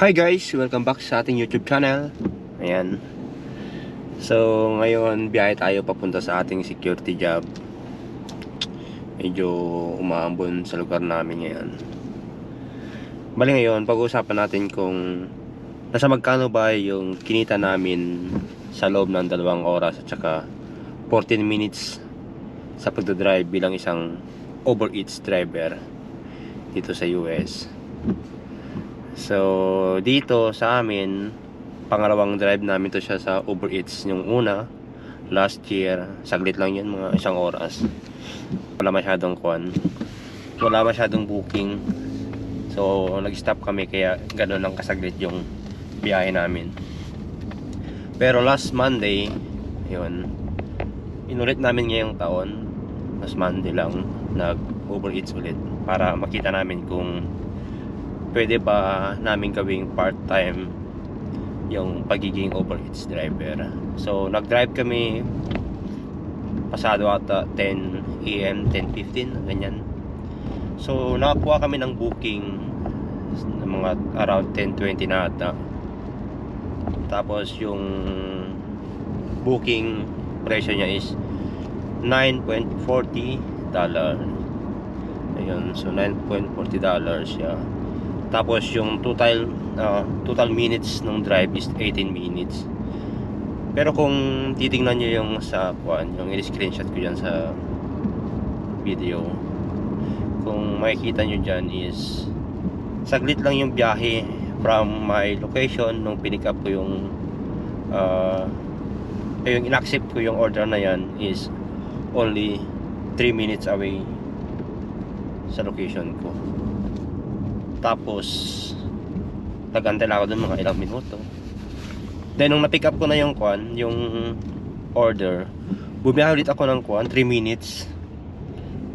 Hi guys! Welcome back sa ating YouTube channel. Ayan. So, ngayon biyahe tayo papunta sa ating security job. Medyo umaambon sa lugar namin ngayon. Bali ngayon, pag-uusapan natin kung nasa magkano ba yung kinita namin sa loob ng dalawang oras at saka 14 minutes sa pagdadrive bilang isang overeats driver dito sa US. So, dito sa amin, pangalawang drive namin to siya sa Uber Eats. Yung una, last year, saglit lang yun, mga isang oras. Wala masyadong kwan. Wala masyadong booking. So, nag-stop kami kaya gano'n lang kasaglit yung biyahe namin. Pero last Monday, yun, inulit namin ngayong taon. Last Monday lang, nag-Uber Eats ulit para makita namin kung pwede ba namin gawing part-time yung pagiging Uber Eats driver. So, nag-drive kami pasado ata 10 a.m., 10.15, ganyan. So, nakakuha kami ng booking ng mga around 10.20 na ata. Tapos, yung booking presyo niya is 9.40 dollar. Ayun, so 9.40 dollars siya. Tapos yung total uh, total minutes ng drive is 18 minutes. Pero kung titingnan niyo yung sa kuan, yung i-screenshot ko diyan sa video. Kung makikita niyo diyan is saglit lang yung biyahe from my location nung pinick up ko yung uh, eh, yung inaccept ko yung order na yan is only 3 minutes away sa location ko. Tapos, nagantay lang ako dun mga ilang minuto. Then, nung na-pick up ko na yung kwan, yung order, bumiyahe ulit ako ng kwan, 3 minutes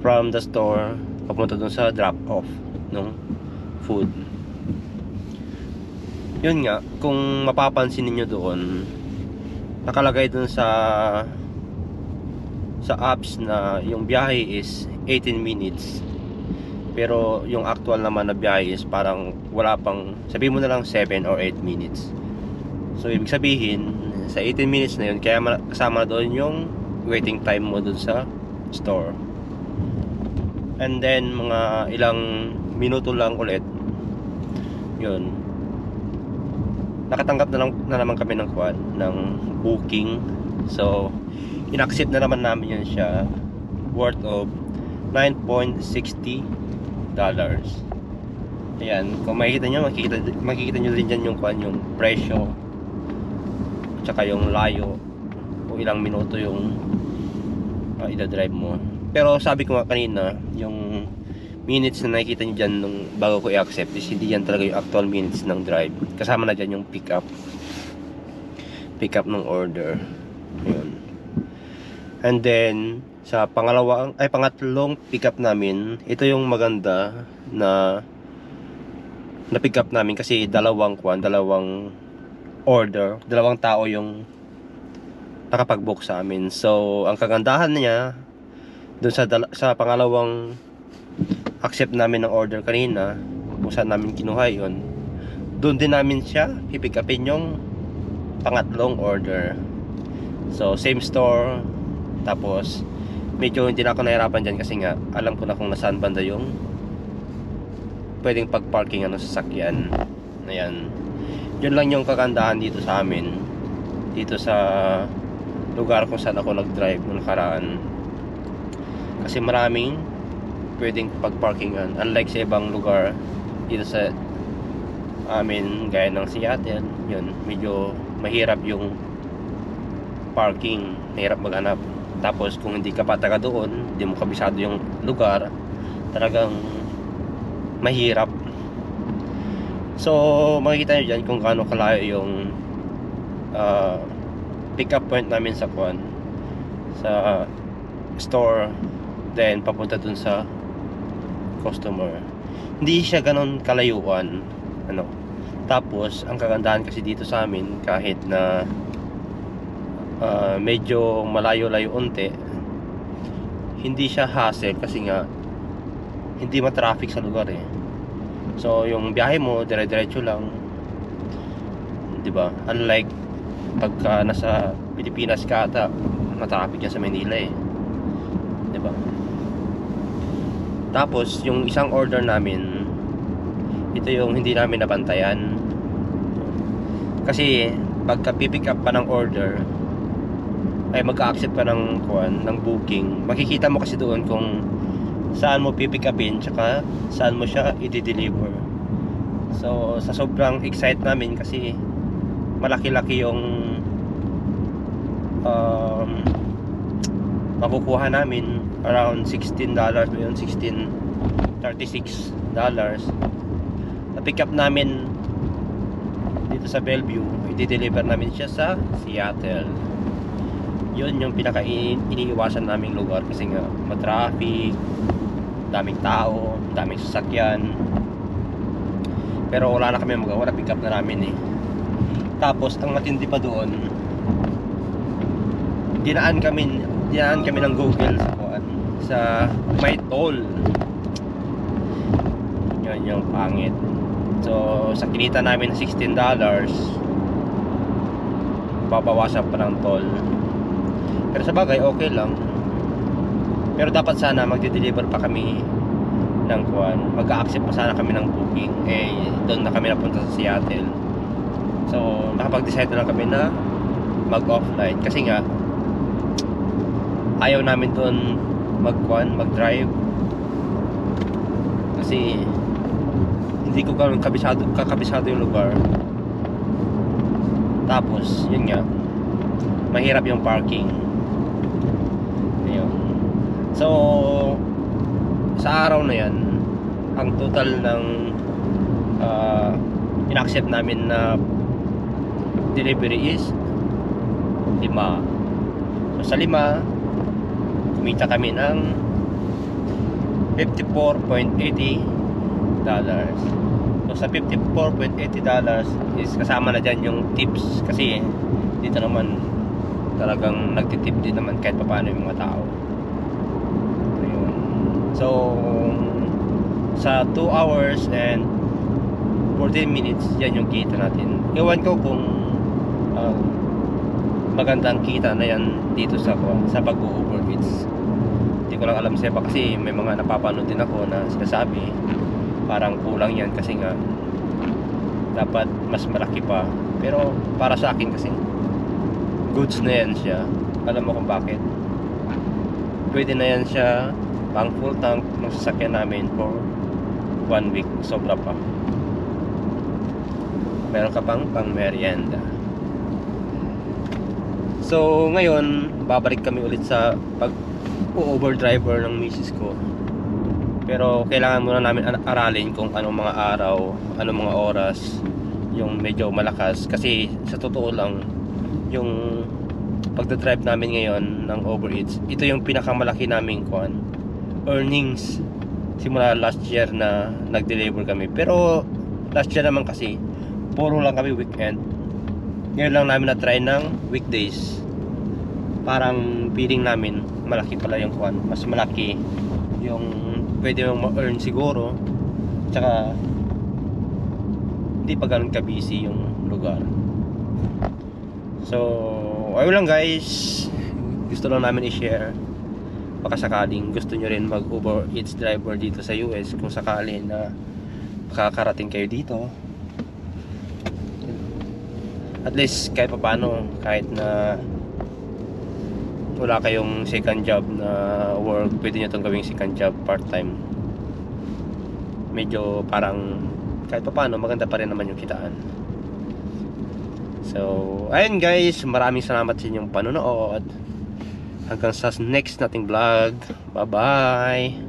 from the store, papunta dun sa drop-off ng food. Yun nga, kung mapapansin niyo doon, nakalagay dun sa sa apps na yung biyahe is 18 minutes pero yung actual naman na biyahe is parang wala pang sabihin mo na lang 7 or 8 minutes. So ibig sabihin sa 18 minutes na yun kaya kasama doon yung waiting time mo doon sa store. And then mga ilang minuto lang ulit. Yun. Nakatanggap na, lang, na naman kami ng kwan ng booking. So inaccept na naman namin yun siya. Worth of 9.60 dollars. Ayan kung makikita nyo makikita, makikita nyo rin dyan yung yung presyo tsaka yung layo kung ilang minuto yung uh, ida-drive mo. Pero sabi ko nga kanina yung minutes na nakikita nyo dyan nung bago ko i-accept is hindi yan talaga yung actual minutes ng drive. Kasama na dyan yung pick up pick up ng order. Yun and then sa pangalawang ay pangatlong pick up namin ito yung maganda na na pick up namin kasi dalawang kwan dalawang order dalawang tao yung nakapag-book sa amin. So ang kagandahan niya doon sa sa pangalawang accept namin ng order kanina kung saan namin kinuha yon doon din namin siya pipick upin yung pangatlong order. So same store tapos medyo hindi na ako nahirapan dyan kasi nga alam ko na kung nasaan banda yung pwedeng pag-parking ano sa sakyan ayan. Yun lang yung kagandahan dito sa amin. Dito sa lugar kung saan ako nag-drive nung nakaraan. Kasi maraming pwedeng pag-parkingan unlike sa ibang lugar dito sa amin gaya ng Seattle yun medyo mahirap yung parking. Mahirap maghanap tapos kung hindi ka pa taga doon, hindi mo kabisado yung lugar, talagang mahirap. So, makikita nyo dyan kung gaano kalayo yung uh, pick up point namin sa Kwan sa store then papunta dun sa customer. Hindi siya ganon kalayuan. Ano? Tapos, ang kagandahan kasi dito sa amin kahit na uh, medyo malayo-layo unti hindi siya hassle kasi nga hindi ma-traffic sa lugar eh so yung biyahe mo dire-diretso lang 'di ba? Unlike pagka nasa Pilipinas ka ata, matraffic yan sa Manila eh. 'Di ba? Tapos yung isang order namin ito yung hindi namin nabantayan. Kasi pagka pipick up pa ng order ay mag-accept pa ng kuan ng booking. Makikita mo kasi doon kung saan mo pipick upin tsaka saan mo siya i-deliver. So sa sobrang excite namin kasi malaki-laki yung um, makukuha namin around 16 dollars yun 16 36 dollars na pick up namin dito sa Bellevue i-deliver namin siya sa Seattle yun yung pinaka ini- iniiwasan naming lugar kasi nga matraffic daming tao daming sasakyan. Pero wala na kami magawa na pick up na namin eh. Tapos ang matindi pa doon dinaan kami dinaan kami ng Google sa kuan sa may toll. Yun yung pangit. So sa kinita namin na 16 dollars babawasan pa ng toll pero sa bagay okay lang. Pero dapat sana magde-deliver pa kami ng kuan mag-accept pa sana kami ng booking. Eh doon na kami napunta sa Seattle. So nakapag-decide na lang kami na mag-offline. Kasi nga ayaw namin doon mag-kuan, mag-drive. Kasi hindi ko ganun kabisado, kakabisado yung lugar. Tapos yun nga mahirap yung parking so sa araw na yan ang total ng uh, in-accept namin na delivery is lima so sa lima kumita kami ng 54.80 dollars so sa 54.80 dollars is kasama na dyan yung tips kasi dito naman talagang nagtitip din naman kahit paano yung mga tao. So sa 2 hours and 14 minutes yan yung kita natin. Iwan ko kung uh, magandang kita na yan dito sa sa pag-Uber Eats hindi ko lang alam sa iba kasi may mga napapanood din ako na sinasabi parang kulang yan kasi nga dapat mas malaki pa. Pero para sa akin kasi goods na yan siya. Alam mo kung bakit? Pwede na yan siya pang full tank ng sasakyan namin for one week sobra pa. Meron ka pang pang merienda. So ngayon babalik kami ulit sa pag overdriver ng misis ko. Pero kailangan muna namin ar- aralin kung anong mga araw anong mga oras yung medyo malakas. Kasi sa totoo lang yung pagdadrive namin ngayon ng Uber Eats ito yung pinakamalaki naming kwan earnings simula last year na nag-deliver kami. Pero last year naman kasi puro lang kami weekend. Ngayon lang namin na-try ng weekdays. Parang feeling namin malaki pala yung kwan mas malaki yung pwede mong ma-earn siguro. Tsaka hindi pa ganun ka-busy yung lugar. So ayun lang guys. Gusto lang namin i-share baka sakaling gusto nyo rin mag Uber Eats driver dito sa US kung sakali na makakarating kayo dito. At least kahit pa paano kahit na wala kayong second job na work pwede nyo itong gawing second job part time medyo parang kahit pa paano maganda pa rin naman yung kitaan. So ayun guys maraming salamat sa inyong panonood hanggang sa next nating vlog. Bye bye